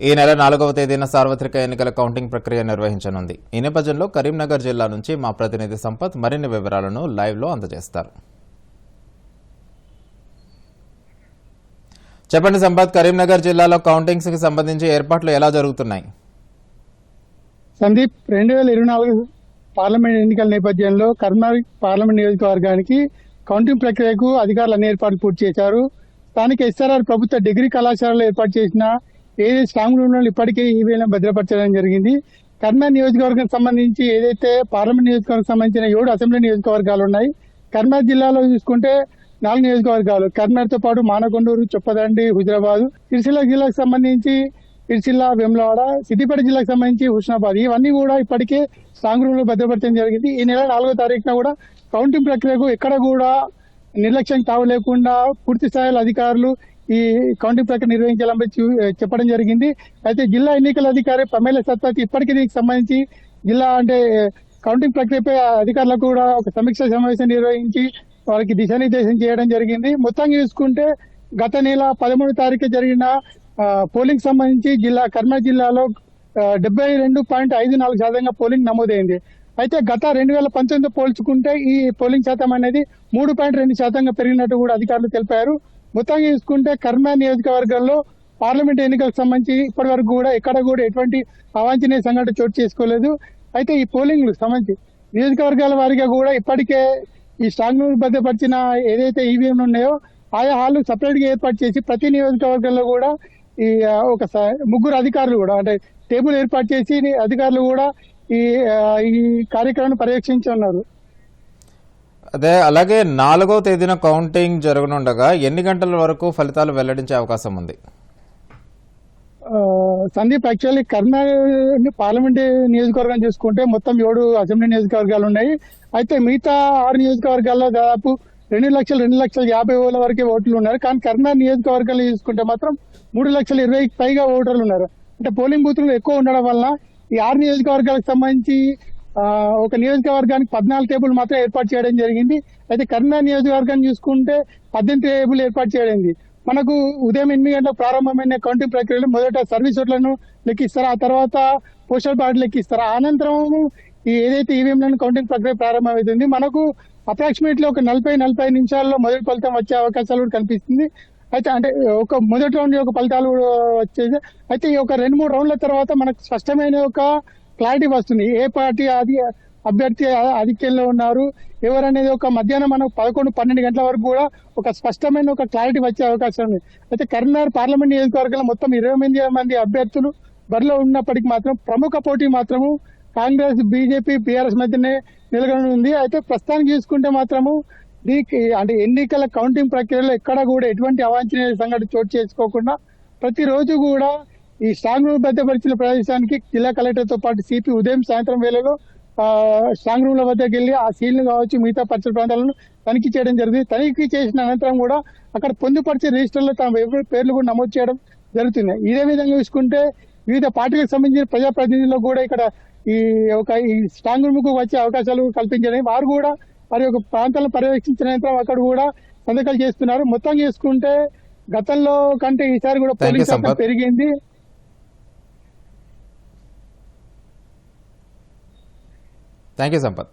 ఈ నెల నాలుగవ తేదీన సార్వత్రిక ఎన్నికల కౌంటింగ్ ప్రక్రియ నిర్వహించనుంది. ఈ నేపథ్యంలో కరీంనగర్ జిల్లా నుంచి మా ప్రతినిధి సంపత్ మరిన్ని వివరాలను లైవ్లో అందజేస్తారు. చెప్పండి సంపత్ కరీంనగర్ జిల్లాలో కౌంటింగ్స్కి సంబంధించి ఏర్పాట్లు ఎలా జరుగుతున్నాయి? సందీప్ రెండు వేల ఇరవై నాలుగు పార్లమెంట్ ఎన్నికల నేపథ్యంలో కరీంనగర్ పార్లమెంట్ నియోజకవర్గానికి కౌంటింగ్ ప్రక్రియకు అధికారులు అన్ని ఏర్పాట్లు పూర్తి చేశారు. స్థానిక ఎస్ఆర్ఆర్ ప్రభుత్వ డిగ్రీ కళాశాలలో ఏర్పాటు చేసిన ఏదైతే స్ట్రాంగ్ రూమ్లో ఇప్పటికే ఈవీఎం భద్రపరచడం జరిగింది. కర్మ నియోజకవర్గం సంబంధించి ఏదైతే పార్లమెంట్ నియోజకవర్గం సంబంధించిన ఏడు అసెంబ్లీ నియోజకవర్గాలు ఉన్నాయి. కర్మ జిల్లాలో చూసుకుంటే నాలుగు నియోజకవర్గాలు. కర్మతో పాటు మానకొండూరు చొప్పదండి హుజరాబాద్ సిరిసిల్ల జిల్లాకు సంబంధించి సిరిసిల్ల వెమ్లవాడ సిద్దిపేట జిల్లాకు సంబంధించి హుస్నాబాద్. ఇవన్నీ కూడా ఇప్పటికే స్ట్రాంగ్ రూమ్లో భద్రపరచడం జరిగింది. ఈ నెల నాలుగో తారీఖున కూడా కౌంటింగ్ ప్రక్రియకు ఎక్కడ కూడా నిర్లక్ష్యం తావు లేకుండా పూర్తి స్థాయిలో అధికారులు ఈ కౌంటింగ్ ప్రక్రియ నిర్వహించాలని చూ- చెప్పడం జరిగింది. అయితే జిల్లా ఎన్నికల అధికారి పమేల సత్తాకి ఇప్పటికీ దీనికి సంబంధించి జిల్లా అంటే కౌంటింగ్ ప్రక్రియపై అధికారులకు కూడా ఒక సమీక్ష సమావేశం నిర్వహించి వారికి దిశానిర్దేశం చేయడం జరిగింది. మొత్తంగా చూసుకుంటే గత నెల పదమూడు తారీఖు జరిగిన పోలింగ్ సంబంధించి జిల్లా కర్మ జిల్లాలో డెబ్బై రెండు పాయింట్ ఐదు నాలుగు శాతంగా పోలింగ్ నమోదైంది. అయితే గత రెండు వేల పంతొమ్మిది పోల్చుకుంటే ఈ పోలింగ్ శాతం అనేది మూడు పాయింట్ రెండు శాతంగా పెరిగినట్టు కూడా అధికారులు తెలిపారు. మొత్తంగా చూసుకుంటే కర్మా నియోజకవర్గంలో పార్లమెంట్ ఎన్నికలకు సంబంధించి ఇప్పటి వరకు కూడా ఎక్కడ కూడా ఎటువంటి అవాంఛనీయ సంఘటన చోటు చేసుకోలేదు. అయితే ఈ పోలింగ్లు సంబంధించి నియోజకవర్గాల వారిగా కూడా ఇప్పటికే ఈ స్ట్రాంగ్ రూమ్ భద్రపరిచిన ఏదైతే ఈవీఎం ఉన్నాయో ఆయా హాల్ సపరేట్గా ఏర్పాటు చేసి ప్రతి నియోజకవర్గంలో కూడా ఈ ఒక స- ముగ్గురు అధికారులు కూడా అంటే టేబుల్ ఏర్పాటు చేసి అధికారులు కూడా ఈ ఈ కార్యక్రమాన్ని పర్యవేక్షించి ఉన్నారు అదే అలాగే నాలుగో తేదీన కౌంటింగ్ జరగనుండగా ఎన్ని గంటల వరకు ఫలితాలు వెల్లడించే అవకాశం ఉంది? సందీప్ యాక్చువల్లీ కర్నూలు పార్లమెంట్ నియోజకవర్గం చూసుకుంటే మొత్తం ఏడు అసెంబ్లీ నియోజకవర్గాలు ఉన్నాయి. అయితే మిగతా ఆరు నియోజకవర్గాల్లో దాదాపు రెండు లక్షలు రెండు లక్షల యాభై వేల వరకే ఓట్లు ఉన్నారు. కానీ కర్నూలు నియోజకవర్గాలు చూసుకుంటే మాత్రం మూడు లక్షల ఇరవై పైగా ఓటర్లు ఉన్నారు. అంటే పోలింగ్ బూత్లు ఎక్కువ ఉండడం వల్ల ఈ ఆరు నియోజకవర్గాలకు సంబంధించి ఒక నియోజకవర్గానికి పద్నాలుగు టేబుల్ మాత్రం ఏర్పాటు చేయడం జరిగింది. అయితే కరీంనగర్ నియోజకవర్గాన్ని చూసుకుంటే పద్దెనిమిది టేబుల్ ఏర్పాటు చేయడం మనకు ఉదయం ఎనిమిది గంటలకు ప్రారంభమైన కౌంటింగ్ ప్రక్రియలో మొదట సర్వీస్ ఓట్లను లెక్కిస్తారు. ఆ తర్వాత పోస్టల్ బ్యాలెట్ లెక్కిస్తారు. అనంతరం ఈ ఏదైతే ఈవీఎంలను కౌంటింగ్ ప్రక్రియ ప్రారంభమవుతుంది మనకు అప్రాక్సిమేట్లీ ఒక నలభై నలభై నిమిషాల్లో మొదటి ఫలితం వచ్చే అవకాశాలు కూడా కనిపిస్తుంది. అయితే అంటే ఒక మొదటి రౌండ్ యొక్క ఫలితాలు కూడా వచ్చేది. అయితే ఈ ఒక రెండు మూడు రౌండ్ల తర్వాత మనకు స్పష్టమైన ఒక క్లారిటీ వస్తుంది. ఏ పార్టీ అది అభ్యర్థి ఆధిక్యంలో ఉన్నారు? ఎవరనేది ఒక మధ్యాహ్నం మనం పదకొండు పన్నెండు గంటల వరకు కూడా ఒక స్పష్టమైన ఒక క్లారిటీ వచ్చే అవకాశం ఉంది. అయితే కరీంనగర్ పార్లమెంట్ నియోజకవర్గంలో మొత్తం ఇరవై ఎనిమిది మంది అభ్యర్థులు బరిలో ఉన్నప్పటికీ మాత్రం ప్రముఖ పోటీ మాత్రము కాంగ్రెస్ బీజేపీ బీఆర్ఎస్ మధ్యనే నిలగొని ఉంది. అయితే ప్రస్తుతానికి చూసుకుంటే మాత్రము దీనికి అంటే ఎన్నికల కౌంటింగ్ ప్రక్రియలో ఎక్కడ కూడా ఎటువంటి అవాంఛనీయ సంఘటన చోటు చేసుకోకుండా ప్రతిరోజు కూడా ఈ స్ట్రాంగ్ రూమ్ భద్రపరిచిన ప్రదేశానికి జిల్లా కలెక్టర్తో పాటు సిపి ఉదయం సాయంత్రం వేళలో ఆ, స్ట్రాంగ్ రూమ్ల వద్దకు వెళ్ళి ఆ సీల్ను కావచ్చు మిగతా పరిసర ప్రాంతాలను తనిఖీ చేయడం జరిగింది. తనిఖీ చేసిన అనంతరం కూడా అక్కడ పొందుపరిచే రిజిస్టర్లో తమ పేర్లు కూడా నమోదు చేయడం జరుగుతుంది. ఇదే విధంగా చూసుకుంటే వివిధ పార్టీలకు సంబంధించిన ప్రజాప్రతినిధులకు కూడా ఇక్కడ ఈ ఒక ఈ స్ట్రాంగ్ రూమ్కు వచ్చే అవకాశాలు కల్పించడం వారు కూడా వారి యొక్క ప్రాంతాలను పర్యవేక్షించిన అనంతరం అక్కడ కూడా సంతకాలు చేస్తున్నారు. మొత్తం చేసుకుంటే గతంలో కంటే ఈసారి కూడా పోలింగ్ శాతం సంపత్. పెరిగింది. Thank you Sampath